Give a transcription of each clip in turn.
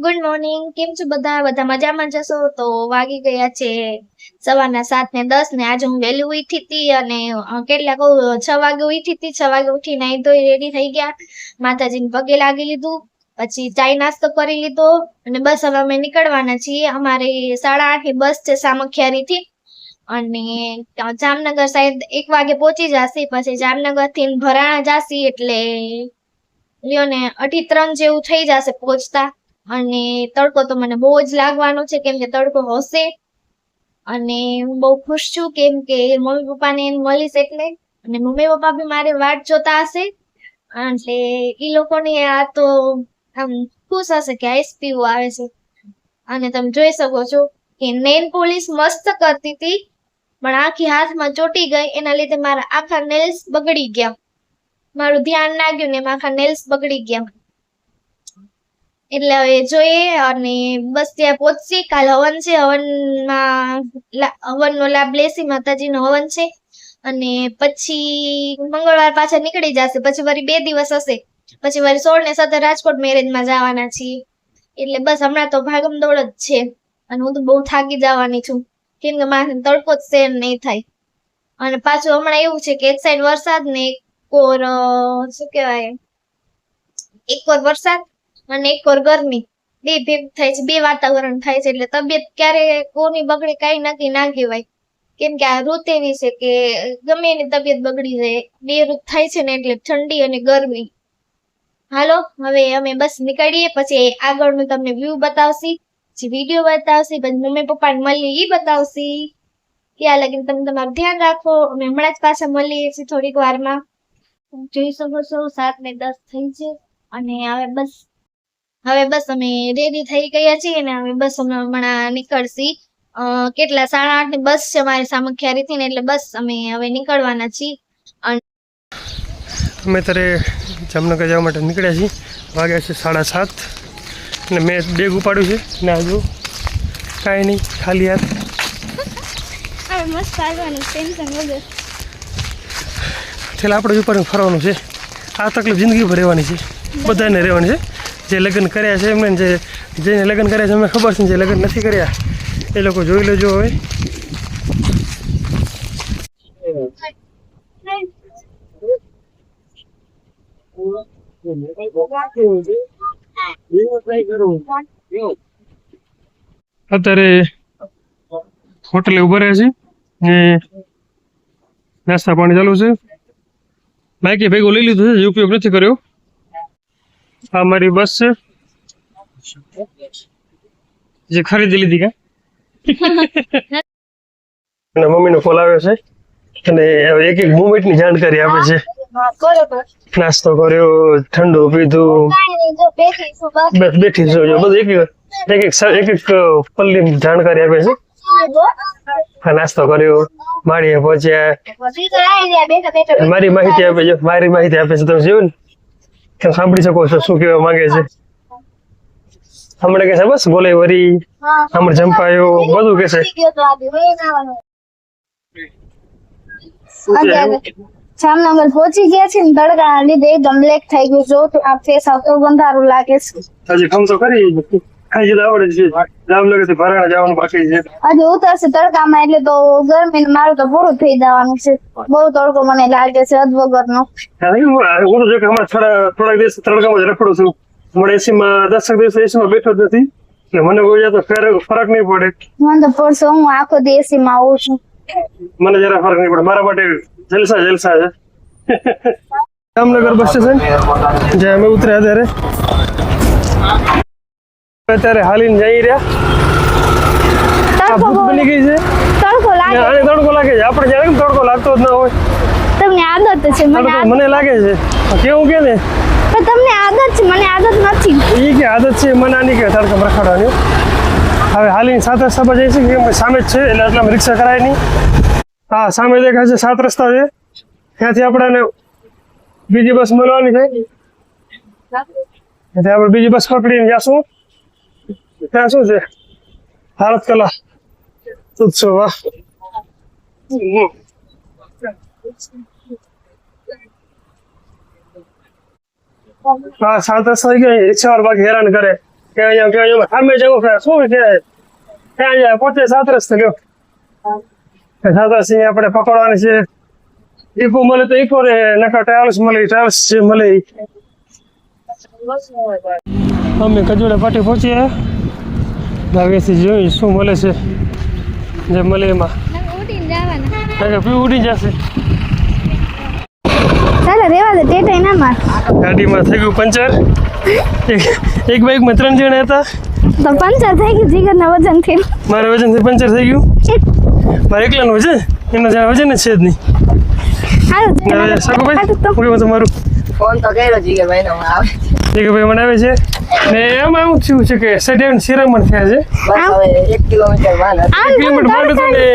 Good morning કેમ છો બધા? બધા મજામાં જશો તો વાગી ગયા છે સવારના સાત ને દસ ને આજે હું વહેલી ઉઠી હતી અને કેટલા કહું છ વાગે ઉઠી હતી. છ વાગે ઉઠી નાહી ધોઈ રેડી થઈ ગયા. માતાજીને પગે લાગી લીધું. પછી ચાય નાસ્તો કરી લીધો અને બસ હવે અમે નીકળવાના છીએ. અમારી સાડા આઠની બસ છે સામખિયારીથી. અને જામનગર સાઈડ એક વાગે પહોંચી જશે. પછી જામનગરથી ભરાણા જાસી એટલે, લ્યો ને અઢી ત્રણ જેવું થઈ જશે પહોંચતા. અને તડકો તો મને બહુ જ લાગવાનો છે કેમ કે તડકો હશે. અને હું બહુ ખુશ છું કેમ કે મમ્મી પપ્પાને મળીશ એટલે. અને મમ્મી પપ્પા બી મારે વાટ જોતા હશે. એટલે એ લોકોને આ તો આમ ખુશ હશે કે આઈસપીઓ આવે છે. અને તમે જોઈ શકો છો કે નેલ પોલીસ મસ્ત કરતી હતી. પણ આખી હાથમાં ચોટી ગઈ. એના લીધે મારા આખા નેલ્સ બગડી ગયા. મારું ધ્યાન ના ગયું ને આખા નેલ્સ બગડી ગયા. એટલે હવે જોઈએ અને બસ ત્યાં પહોંચી કાલ હવન છે, હવનમાં હવનનો લાભ લેશે, માતાજીનો હવન છે. અને પછી મંગળવાર પાછા નીકળી જશે. પછી વળી બે દિવસ હશે. પછી વળી સોળ ને સત્તર રાજકોટ મેરેજમાં જવાના છીએ. એટલે બસ હમણાં તો ભાગમ દોડ જ છે. અને હું તો બહુ થાકી જવાની છું. કેમ કે મારે તડકો જ સહેન નહીં થાય. અને પાછું હમણાં એવું છે કે એક સાઈડ વરસાદ ને એક કોર શું કહેવાય? એક કોર વરસાદ અને એક વાર ગરમી. બે ભેગ થાય છે, બે વાતાવરણ થાય છે, એટલે તબિયત ક્યારે કોની બગડે કાંઈ નક્કી ના કહેવાય. કેમ કે આ ઋત એવી છે કે ગમે એની તબિયત બગડી જાય, બે ઋત થાય છે ને એટલે ઠંડી અને ગરમી. હાલો, હવે અમે બસ નીકળીએ, પછી આગળનું તમને વ્યૂ બતાવશી. પછી વીડિયો બતાવશી, પછી મમ્મી પપ્પાને મળીએ, ઈ બતાવશી. ત્યાં લગીને તમે તમારું ધ્યાન રાખો, અમે હમણાં જ પાછા મળીએ છીએ થોડીક વારમાં. જોઈ શકો છો સાત ને દસ થઈ છે, અને હવે બસ હવે બસ અમે રેડી થઈ ગયા છીએ ને હવે બસ અમે હમણાં નીકળશી. અ, કેટલા? સાડા આઠની બસ છે અમારી સામખિયારીથી ને એટલે બસ અમે હવે નીકળવાના છીએ. અમે અત્યારે જામનગર જવા માટે નીકળ્યા છીએ. વાગ્યા છે સાડા સાત અને મેં બેગ ઉપાડ્યું છે ને હજુ કાંઈ નહીં ખાલી હાથ. વગર. આપણે ઉપર ફરવાનું છે. આ તકલીફ જિંદગીભર રહેવાની છે. બધાને રહેવાની છે. જે લગ્ન કર્યા છે એમને જે, જેને લગ્ન કર્યા છે, અમને ખબર છે જે લગ્ન નથી કર્યા, એ લોકો જોઈ લેજો હવે. અત્યારે હોટલે ઊભા રહ્યા છે ને નાસ્તા પાણી ચાલુ છે. બાકી ભેગું લઈ લીધું છે ઉપયોગ નથી કર્યો. આ મારી બસ છે. જે ખરીદી લીધી કા? અને મમ્મીનો કોલ આવ્યો છે. અને હવે એક એક મુમેન્ટની જાણકારી આપે છે. નાસ્તો કર્યો ઠંડુ પીધું. બસ બેઠી છું જો બધું એક એક એક એક પલ્લી જાણકારી આપે છે. નાસ્તો કર્યો. માળીએ પહોંચ્યા. મારી માહિતી આપે છે. મારી માહિતી આપે છે. તમે જોયું ને? તમે સાંભળી શકો છો શું કહેવા માંગે છે? હમણાં કે છે બસ બોલે વરી. હા. હમણાં જંપાયો બધું કે છે. તો અત્યારે જામનગર પહોંચી ગયા છે ને તડકાના લીધે એકદમ બ્લેક થઈ ગયું જો તો આ ફેસ આવતો બંધારું લાગે છે. હજી ખમ તો કરી ખાઈ આવડે છે. જામનગરથી ભરાણા જવાનું બાકી છે. આજે ઉતરશે તડકામાં એટલે તો ગરમી મારું તો પૂરું થઈ જવાનું છે. બહુ તડકો મને લાગે છે અધ વગરનો હા, તો જો કે હમણાં થોડા થોડાક દિવસ તડકામાં જ રખડું છું. હમણાં એસી માં દસક દિવસ એસી માં બેઠો જ નથી. એટલે મને કોઈ ફેર- ફરક નહીં પડે. મને તો પડશે હું આખો દેશી માં આવું છું. મને જરા ફરક નહીં પડે. મારા માટે જલસા જલસા છે. જામનગર બસ સ્ટેશન જ્યાં અમે ઉતર્યા ત્યારે. અત્યારે હાલીને જઈ રહ્યા. ભૂખ બની ગઈ છે. તડકો લાગે. આને તડકો લાગે છે. આપણે જ્યારે તડકો લાગતો જ ના હોય. તમને આદત છે મને મને લાગે છે. કેવું કે ને? પણ તમને આદત છે મને આદત નથી. એ કે આદત છે મને આની કે તડકામાં રખડવાની. હવે હાલીની સાથે સભા પર છે કે સામે જ છે એટલે એટલે રિક્ષા કરાય નહીં. હા સામે દેખાય છે સાત રસ્તા છે. ત્યાંથી આપણને બીજી બસ મળવાની છે. ત્યાંથી આપણે બીજી બસ પકડીને જાશું. ત્યાં શું છે ભારત કલા ઉત્સવ હા સાત થઈ રિક્ષા વાળા બાકી હેરાન કરે કે અહીંયા કે અહીંયા સામે જવું કે શું છે ત્યાં અહીંયા પોતે સાતરસ કે સાતરસ અહીંયા આપણે પકડવાની છે ઈકો મળે તો ઈકો રે નકા ટ્રાવેલ્સ મળે ટ્રાવેલ્સ છે મળે. અમે કજોડે પાટી પહોંચીએ ભાવેથી જોઈ શું મળે છે જે મળે એમાં. ઉડીને જવાના કારણ કે પીવું ઉડી જશે. ચાલો રેવા દે ટેટાઈ ના માર. ગાડીમાં થઈ ગયું પંચર. એક બાઇકમાં ત્રણ જણા હતા. તો પંચર થઈ ગયું જીગરના વજનથી મારા વજનથી પંચર થઈ ગયું? મારે એકલાનું વજન? એમના જ્યાં વજન જ છે જ નહીં. સાકુભાઈ હું તમારું ફોન તો કર્યો જીગર ભાઈ ને આવે જીગરભાઈ મને છે. ને એમાં એવું થયું છે કે સડન શિરામણ થયા છે. એક કિલોમીટર માંડ એક કિલોમીટર માંડ હતું ને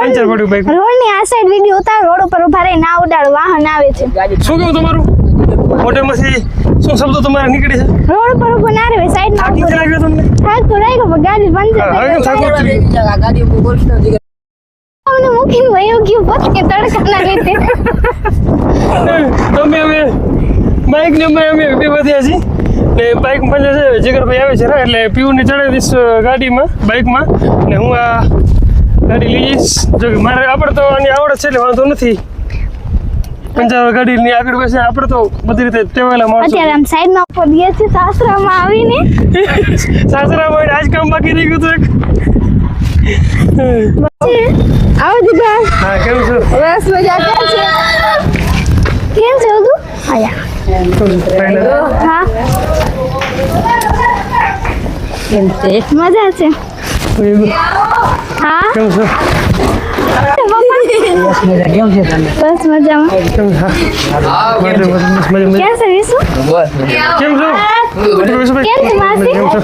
પંચર પડ્યું બાઇક રોડની આ સાઈડ વીડિયો ઉતાર રોડ ઉપર ઊભા રહી ના ઉડાડ વાહન આવે છે. શું કેવું તમારું? મોઢામાંથી શું શબ્દો તમારે નીકળી છે? રોડ ઉપર ઊભો ના રહે સાઈડમાં થાક લાગ્યો તમને? થાક તો લાગ્યો પણ ગાડી પંચર હવે થઈ ગઈ. ગાડી ઉપર બોલશો અમને મૂકીને વયો ગયું પોતે તડકાના લીધે. તમે અમે બાઇક ને અમે અમે વધ્યા છીએ ને બાઇક મને છે જીગરભાઈ આવે છે ને એટલે પીવું ને ચડાવી દઈશ ગાડીમાં બાઇકમાં ને હું આ ગાડી લઈ જઈશ. જો કે મારે આપણે તો આની આવડત છે એટલે વાંધો નથી. પંચાવર ગાડીની આગળ બેસે આપણે તો બધી રીતે ટેવાયેલા માણસો અત્યારે આમ સાઈડમાં પડીએ છે સાસરામાં આવીને. સાસરામાં આજ કામ બાકી રહી ગયું તો એક. આવો દીપા હા કેમ છો? બસ મજા કેમ છે? મજા છે હા. કેમ છો? કેમ છે? બસ મજામાં કેમ છે વિશુ કેમ છો કેમ છો? કેમ છે માસી કેમ છો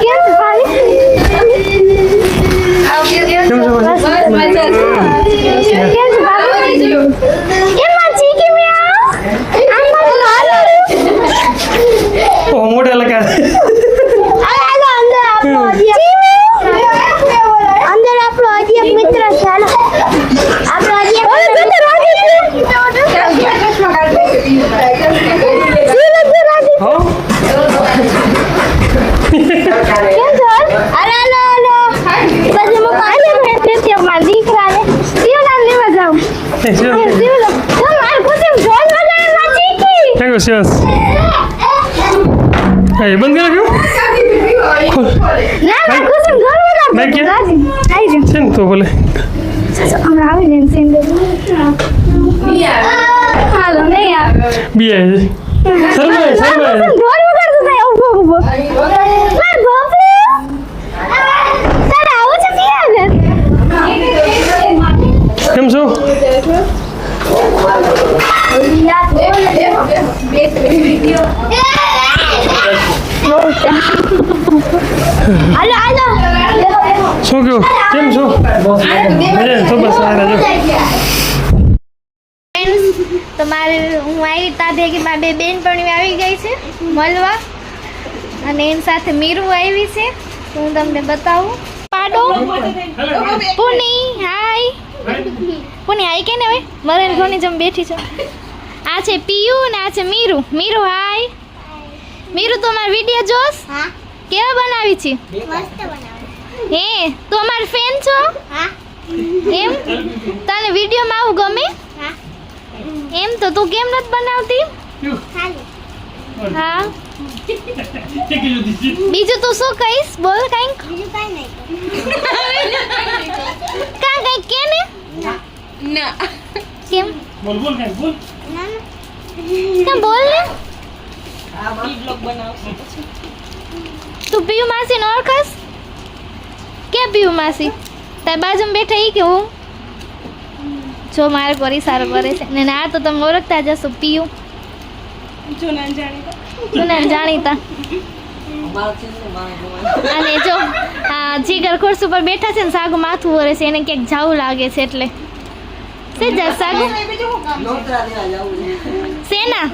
કેમ છે ભાભી કેમ છો ભાઈ? કેમ છે ભાભી કેમ માં ચીકી મ્યાઉ આમ મારું હાલો ઓ મોઢે લગા હાલો અંદર આપણો હજી અંદર આપણો હજી એક મિત્ર છે હાલો આપણો હજી એક મિત્ર હો કેમ છો અરે હાલો હાલો પછી હું પાછળ બેઠી હતી મારા દીકરાને શિવલાલ લેવા જાઉં શિવલાલ તો મારે ખુશી જોન વગાડે માં શિવાસ એ બંધ કરી નાખ્યું ના ના ખુશી જોન વગાડે મેં કે? આવી જાઉં છે ને તો બોલે હમણાં આવી જાય સેન્ડર હાલો નહીં આવે બી આવે છે શરમાય શરમાય ઢોલ વગાડતો થાય ઊભો ઊભો હાલો હાલો શું કહ્યું કેમ છો? મજા તો બસ આ રહેજો તમારે હું આવી તા ભેગી મારા બે બેનપણીઓ આવી ગઈ છે મળવા. અને એની સાથે મીરું આવી છે. તો હું તમને બતાવું. પાડો. પુની હાય. પુની હાય કે ને હવે? મરેન ઘોની જેમ બેઠી છો. આ છે પિયુ ને આ છે મીરુ. મીરુ હાય. મીરુ તો અમાર વીડિયો જોસ કેવા બનાવી છે? હે તું અમાર ફેન છો? એમ? તને વિડીયોમાં આવું ગમે? એમ તો તું કેમ નથી બનાવતી? હા બીજું તું શું કહીશ બોલ કંઈક કા કંઈક કે ને કેમ બોલ બોલ કઈ બોલ કા બોલ ને તું પીયુ માસી ને ઓળખસ કે પીયુ માસી તાર બાજુમાં બેઠા ઈ કે હું જો મારે કરી સારું કરે છે ને આ તો તમે ઓળખતા જશો પીયુ જૂના જાણીતા. અને જો આ જીગર ખુરશ ઉપર બેઠા છે ને સાગુ માથું વરે છે એને ક્યાંક જાવું લાગે છે એટલે. સે જા સાગુ? નોતરા દેવા જવું છે. સેના?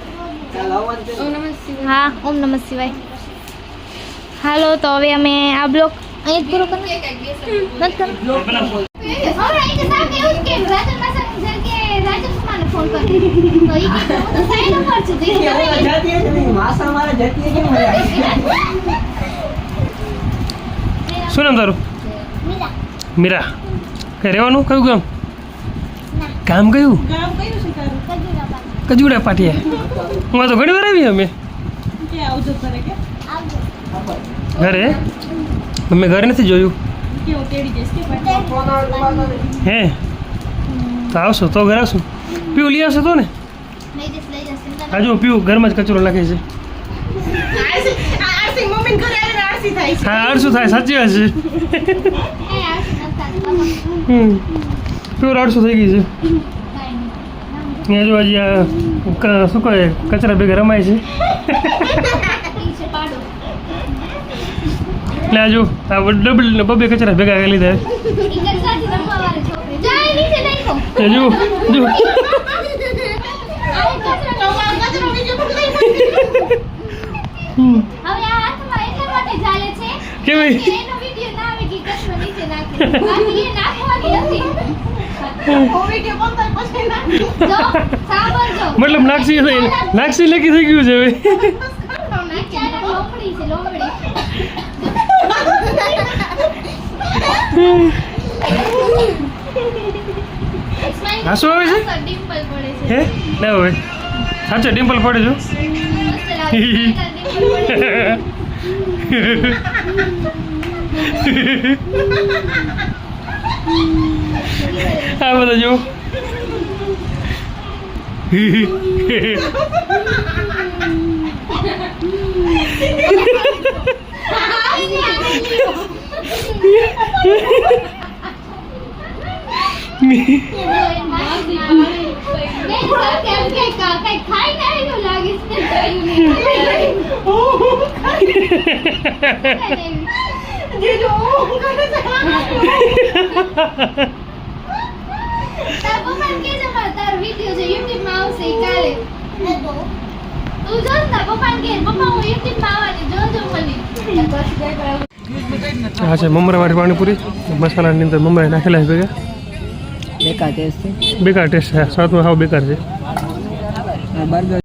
હા ઓમ નમઃ શિવાય. હાલો તો હવે અમે આ બ્લોક અહીં જ પૂરો કરો? ફોન. કરી ઈ તો side ઉપર છું, તો ઈ એવું ખબર તો જતી હશે નહીં. માસા મારે જતી કેમ મજા નહીં. શું નામ તારું મીરા. મીરા કઈ રહેવાનું કયું ગામ કામ કયું ગામ કયું છે તારું? કજુડા પાટિયા હું તો ઘણી વાર આવી અમે કે આવજો ઘરે કે? ઘરે અમે ઘરે નથી જોયું? હે તો આવશો તો ઘરે આવશું પીવું લઈ આવશો તો ને લઈ જઈશ, લઈ જઈશ, ચિંતા આ જો પીવું ઘરમાં જ કચરો નાખે છે. હા અડસું થાય સાચી વાત છે પ્યોર અડસું થઈ ગઈ છે હજુ હજી શું કહે કચરા ભેગા રમાય છે. એટલે હજુ આ ડબલ બબે કચરા ભેગા કરી લીધા હજુ. જા, એ નીચે નાખો. છે જો જો આ કચરો નીચે હમ. હવે આ હાથમાં એટલા માટે ચાલે છે કેવી કે એનો વિડિયો ના આવે કે કશું નીચે નાખે. બાકી એ નાખવાની સાંભળજો. મતલબ નાક્ષી નાક્ષી લેખી થઈ ગયું છે હવે. હાસુ આવે છે? ડિમ્પલ પડે છે. હે? ના હવે સાચો ડિમ્પલ પડે છો મસ્ત લાગે છે. ડિમ્પલ પડે છે. આ બધા જો જીજુ, હું છે મમરાવાળી પાણીપુરી મસાલાની અંદર મમરા નાખેલા છે ભેગા. બેકાર ટેસ્ટ છે. બેકાર ટેસ્ટ છે. સ્વાદમાં હાવ બેકાર છે. બર્ગર